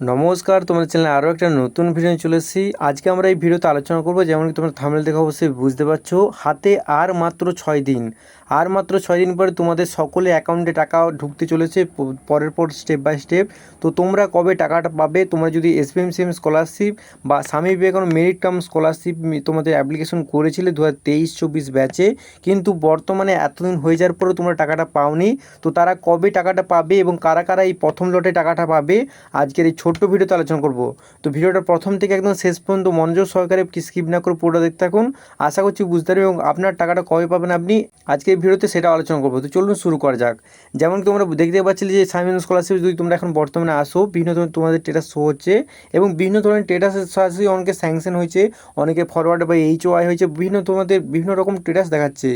নমস্কার, তোমাদের চ্যানেলে আরও একটা নতুন ভিডিও চলে এসেছি। আজকে আমরা এই ভিডিওতে আলোচনা করব যেমন কি তোমরা থামলে দেখে অবশ্যই বুঝতে পারছ, হাতে আর মাত্র ছয় দিন। আর মাত্র ছয় দিন পরে তোমাদের সকলে অ্যাকাউন্টে টাকা ঢুকতে চলেছে পরের পর স্টেপ বাই স্টেপ তো তোমরা কবে টাকাটা পাবে? তোমরা যদি এসবিএম সিএম স্কলারশিপ বা Swami Vivekananda merit cum scholarship তোমাদের অ্যাপ্লিকেশন করেছিলে দু হাজার তেইশ চব্বিশ ব্যাচে কিন্তু বর্তমানে এতদিন হয়ে যাওয়ার পরেও তোমরা টাকাটা পাওনি। তো তারা কবে টাকাটা পাবে এবং কারা কারা এই প্রথম লটে টাকাটা পাবে? আজকের এই ছোট্ট ভিডিওতে আলোচনা করব। তো ভিডিওটা প্রথম থেকে একদম শেষ পর্যন্ত মনোযোগ সহকারে স্কিপ না করে পুরোটা দেখতে থাকুন। আশা করছি বুঝতে পারবেন এবং আপনার টাকাটা কবে পাবেন আপনি আজকের ভিডিওতে সেটা আলোচনা করব। তো চলুন শুরু করা যাক। যেমন তোমরা দেখতে পাচ্ছিলে যে সাইমেন স্কলারশিপ যদি তোমরা এখন বর্তমানে আসো, বিভিন্ন ধরনের তোমাদের টেটাস শো হচ্ছে এবং বিভিন্ন ধরনের টেটাসের সাহায্যে অনেকে স্যাংশন হয়েছে, অনেকে ফরওয়ার্ড বা এইচ ওয়াই হয়েছে, বিভিন্ন তোমাদের বিভিন্ন রকম টেটাস দেখাচ্ছে।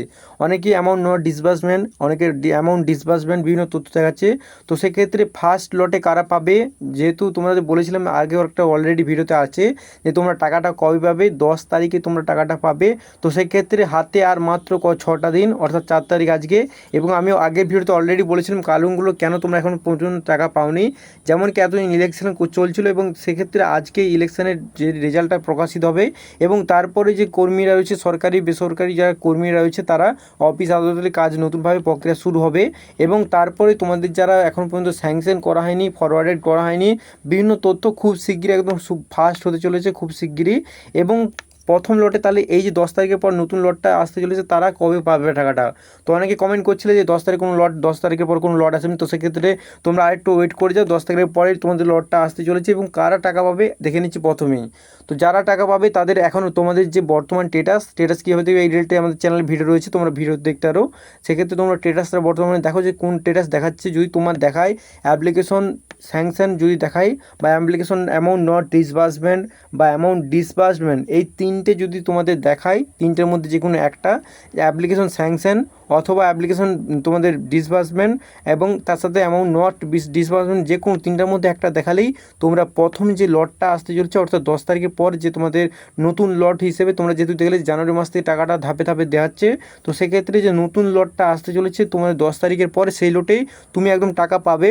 অনেকে অ্যামাউন্ট নেওয়ার ডিসবার্সমেন্ট অনেকে অ্যামাউন্ট ডিসবার্সমেন্ট বিভিন্ন তথ্য দেখাচ্ছে। তো সেক্ষেত্রে ফার্স্ট লটে কারা পাবে? যেহেতু তোমরা যে বলেছিলাম আগেও একটা অলরেডি ভিডিওতে আছে যে তোমরা টাকাটা কবে পাবে? দশ তারিখে তোমরা টাকাটা পাবে। তো সেক্ষেত্রে হাতে আর মাত্র ক ছটা দিন, অর্থাৎ চার তারিখ আজকে। এবং আমি আগের ভিডিওতে অলরেডি বলেছিলাম কালুনগুলো কেন তোমরা এখন পর্যন্ত টাকা পাওনি। যেমন কি এতদিন ইলেকশন চলছিল এবং সেক্ষেত্রে আজকে ইলেকশনের যে রেজাল্টটা প্রকাশিত হবে এবং তারপরে যে কর্মীরা রয়েছে, সরকারি, বেসরকারি যারা কর্মীরা রয়েছে তারা অফিস আদালতের কাজ নতুনভাবে প্রক্রিয়া শুরু হবে। এবং তারপরে তোমাদের যারা এখন পর্যন্ত স্যাংশন করা হয়নি ফরওয়ার্ডেড করা হয়নি বিভিন্ন তথ্য খুব শিগগিরই একদম ফাস্ট হতে চলেছে খুব শিগগিরই। এবং প্রথম লটে তাহলে এই যে দশ তারিখের পর নতুন লটটা আসতে চলেছে, তারা কবে পাবে টাকাটা? তো অনেকে কমেন্ট করছিলে যে দশ তারিখ কোনো লট দশ তারিখের পর কোনো লট আসেনি, তো সেক্ষেত্রে তোমরা আরেকটু ওয়েট করে যাও, দশ তারিখের পরে তোমাদের লটটা আসতে চলেছে এবং কারা টাকা পাবে দেখে নিচ্ছি প্রথমেই। তো যারা টাকা পাবে তাদের এখনও তোমাদের যে বর্তমান স্টেটাস স্টেটাস কীভাবে দেবে এই রিলেটে আমাদের চ্যানেলে ভিডিও রয়েছে, তোমরা ভিডিও দেখতে পারো। সেক্ষেত্রে তোমরা স্টেটাসটা বর্তমানে দেখো যে কোন স্টেটাস দেখাচ্ছে, যদি তোমার দেখায় অ্যাপ্লিকেশন স্যাংশন যদি দেখায় বা অ্যাপ্লিকেশন অ্যামাউন্ট নট ডিসবার্সমেন্ট বা অ্যামাউন্ট ডিসবার্সমেন্ট এই তিনটে যদি তোমাদের দেখায় তিনটের মধ্যে যে কোনো একটা অ্যাপ্লিকেশন স্যাংশন অথবা অ্যাপ্লিকেশন তোমাদের ডিসবার্সমেন্ট এবং তার সাথে অ্যামাউন্ট নট ডিসবার্সমেন্ট যে কোনো তিনটার মধ্যে একটা দেখালেই তোমরা প্রথম যে লটটা আসতে চলছে, অর্থাৎ দশ তারিখের পর যে তোমাদের নতুন লট হিসেবে তোমরা যেহেতু দেখলে জানুয়ারি মাস থেকে টাকাটা ধাপে ধাপে দেওয়াচ্ছে তো সেক্ষেত্রে যে নতুন লটটা আসতে চলেছে তোমাদের দশ তারিখের পরে সেই লটেই তুমি একদম টাকা পাবে।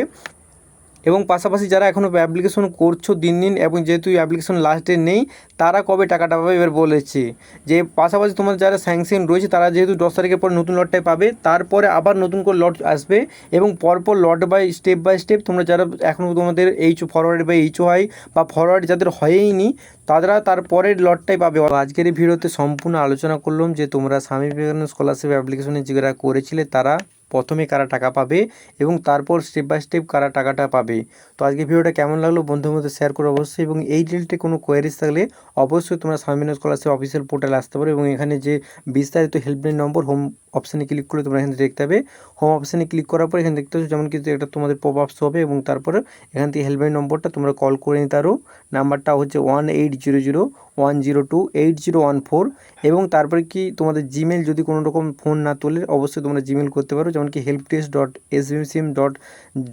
এবং পাশাপাশি যারা এখনও অ্যাপ্লিকেশন করছ দিন দিন এবং যেহেতু অ্যাপ্লিকেশন লাস্ট নেই, তারা কবে টাকাটা পাবে এবার বলেছে। যে পাশাপাশি তোমার যারা স্যাংশন রয়েছে, তারা যেহেতু দশ তারিখের পর নতুন লটটাই পাবে, তারপরে আবার নতুন করে লট আসবে এবং পরপর lot by step by step তোমরা যারা এখনও তোমাদের এইচ ফরওয়ার্ড বা এইচ হয় বা ফরওয়ার্ড যাদের হয়েইনি, তারা তারপরের লটটাই পাবে। আজকের এই ভিডিওতে সম্পূর্ণ আলোচনা করলাম যে তোমরা স্বামী বিবেকানন্দ স্কলারশিপ অ্যাপ্লিকেশনে যারা করেছিলে, তারা প্রথমে কারা টাকা পাবে এবং তারপর স্টেপ বাই স্টেপ কারা টাকাটা পাবে। তো আজকে ভিডিওটা কেমন লাগল বন্ধুর মধ্যে শেয়ার করো অবশ্যই এবং এই রিলেটে কোনো কোয়ারিজ থাকলে অবশ্যই তোমরা স্বামীন স্কলারশিপ অফিসিয়াল পোর্টালে আসতে পারো এবং এখানে যে বিস্তারিত হেল্পলাইন নম্বর হোম অপশানে ক্লিক করে তোমরা এখানে দেখতে হবে হোম অপশানে ক্লিক করার পর এখানে দেখতে পাচ্ছ যেমন কি একটা তোমাদের পপ আপস হবে এবং তারপরে এখান থেকে হেল্পলাইন নম্বরটা তোমরা কল করে নিতে পারো। নাম্বারটা হচ্ছে one eight zero zero one zero two eight zero one four এবং তারপরে কি তোমাদের জিমেল যদি কোনো রকম ফোন না তোলে, অবশ্যই তোমরা জিমেল করতে পারো। যেমন কি help desk dot S sim dot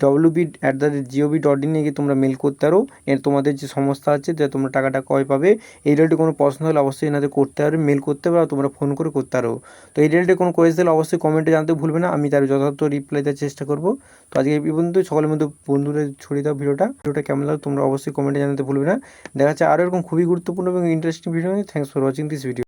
WB at the rate GOV dot ইনে গিয়ে তোমরা মেল করতে পারো। এর তোমাদের যে সমস্যা আছে, যে তোমরা টাকাটা কয় পাবে, এই রিলেটেড কোনো প্রশ্ন হলে অবশ্যই এনাদের করতে পারো মেল করতে পারো, তোমরা ফোন করে করতে পারো। তো এই রিলেটেড কোনো কোয়েশ্চেন তাহলে অবশ্যই কমেন্টে জানতে ভুলবে না। আমি তার যথার্থ রিপ্লাই দেওয়ার চেষ্টা করব। তো আজকে এই পর্যন্ত সকলের মধ্যে বন্ধুদের ছড়িয়ে দাও ভিডিওটা। ভিডিওটা কেমন লাগল তোমরা অবশ্যই কমেন্টে জানাতে ভুলবে না। দেখা যাচ্ছে আরও এরকম খুবই গুরুত্বপূর্ণ এবং interesting video thanks for watching this video